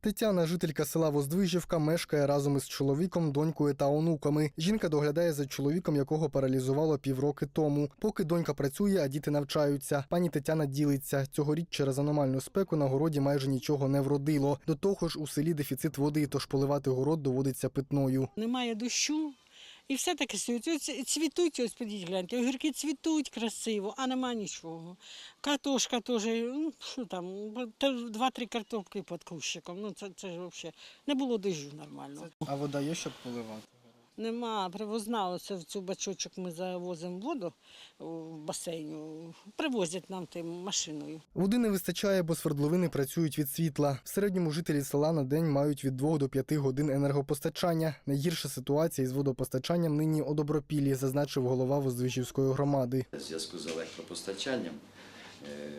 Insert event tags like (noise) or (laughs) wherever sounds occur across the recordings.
Тетяна, жителька села Воздвижівка, мешкає разом із чоловіком, донькою та онуками. Жінка доглядає за чоловіком, якого паралізувало півроки тому. Поки донька працює, а діти навчаються. Пані Тетяна ділиться. Цьогоріч через аномальну спеку на городі майже нічого не вродило. До того ж, у селі дефіцит води, тож поливати город доводиться питною. Немає дощу. І все таке цвітуть, ось подіть, гляньте, огірки цвітуть красиво, а нема нічого. Картошка теж, ну що там, та два-три картопки під кущиком. Ну це, це ж взагалі не було дежу нормально. А вода є, щоб поливати? Нема, привозна, оце в цю бачочок ми завозимо воду в басейну, привозять нам тим машиною. Води не вистачає, бо свердловини працюють від світла. В середньому жителі села на день мають від 2 до 5 годин енергопостачання. Найгірша ситуація із водопостачанням нині у Добропіллі, зазначив голова Воздвижівської громади. В зв'язку з електропостачанням е,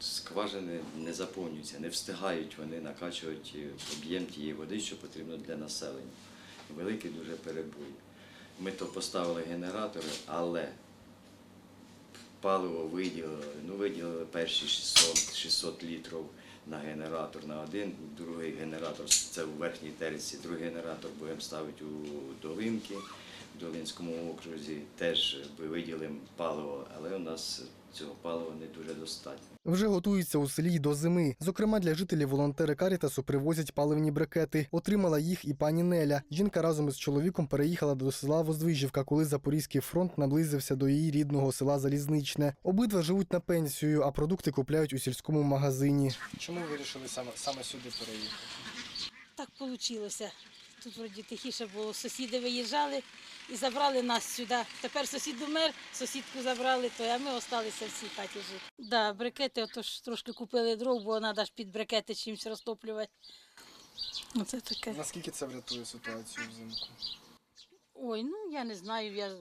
скважини не заповнюються, не встигають вони накачувати об'єм тієї води, що потрібно для населення. Великий дуже перебой. Ми то поставили генератори, але паливо виділили, ну виділили перші 600, 600 літрів на генератор на один, другий генератор це у верхній терці, другий генератор будемо ставити у Долинки, Долинському окрузі. Теж виділимо паливо, але у нас цього палива не дуже достатньо. Вже готуються у селі й до зими. Зокрема, для жителів волонтери Карітасу привозять паливні брикети. Отримала їх і пані Неля. Жінка разом із чоловіком переїхала до села Воздвижівка, коли Запорізький фронт наблизився до її рідного села Залізничне. Обидва живуть на пенсію, а продукти купляють у сільському магазині. Чому вирішили саме саме сюди переїхати? Так вийшло. Тут вроді тихіше було. Сусіди виїжджали і забрали нас сюди. Тепер сусід умер, сусідку забрали, то а ми залишилися в цій хаті жити. Да, брикети, отож трошки купили дров, бо треба ж під брикети чимось розтоплювати. Оце таке. Наскільки це врятує ситуацію взимку? Ой, ну я не знаю. Я...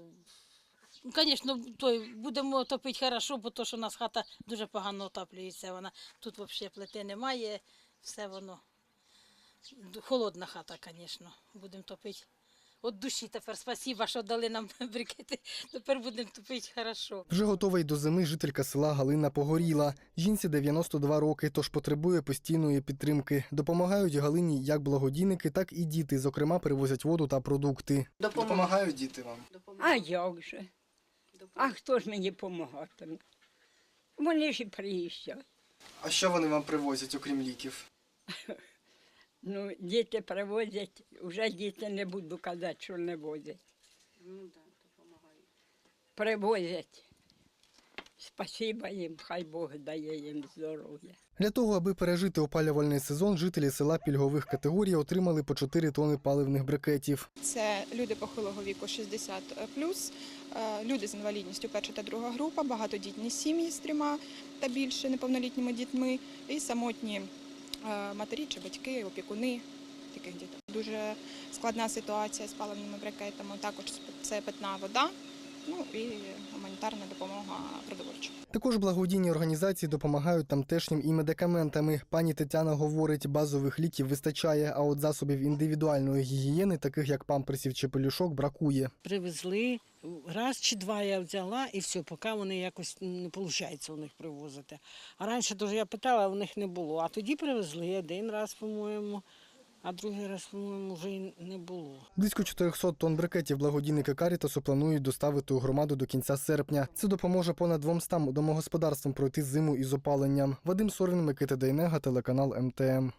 Ну, Звісно, той, будемо топити хорошо, бо то, що у нас хата дуже погано отоплюється. Вона тут взагалі плити немає, все воно. Холодна хата, звісно. Будемо топити. От душі тепер спасіба, що дали нам (laughs) брикети. Тепер будемо топити хорошо. Вже готова й до зими жителька села Галина Погоріла. Жінці 92 роки, тож потребує постійної підтримки. Допомагають Галині як благодійники, так і діти. Зокрема, привозять воду та продукти. Допомагають діти вам. А як же? А хто ж мені допомагатиме? Вони ж і приїжджають. А що вони вам привозять, окрім ліків? (laughs) Ну, діти привозять, вже діти не буду казати, що не возять. Ну, так, допомагають. Привозять. Спасіба їм, хай Бог дає їм здоров'я. Для того, аби пережити опалювальний сезон, жителі села пільгових категорій отримали по 4 тони паливних брикетів. Це люди похилого віку 60 е, люди з інвалідністю перша та друга група, багатодітні сім'ї з трьома та більше неповнолітніми дітьми, і самотні матері чи батьки, опікуни таких дітей. Дуже складна ситуація з паливними брикетами. Також це питна вода, ну і гуманітарна допомога продовольча. Також благодійні організації допомагають тамтешнім і медикаментами. Пані Тетяна говорить, базових ліків вистачає, а от засобів індивідуальної гігієни, таких як памперсів чи пелюшок, бракує. Привезли, раз чи два я взяла, і все, поки вони якось не виходить у них привозити. А раніше дуже я питала, а у них не було. А тоді привезли один раз, по-моєму, а другий раз, по-моєму, вже й не було. Близько 400 тонн брикетів благодійники Карітасу планують доставити у громаду до кінця серпня. Це допоможе понад 200 домогосподарствам пройти зиму із опаленням. Вадим Сорин, Микита Дейнега, телеканал МТМ.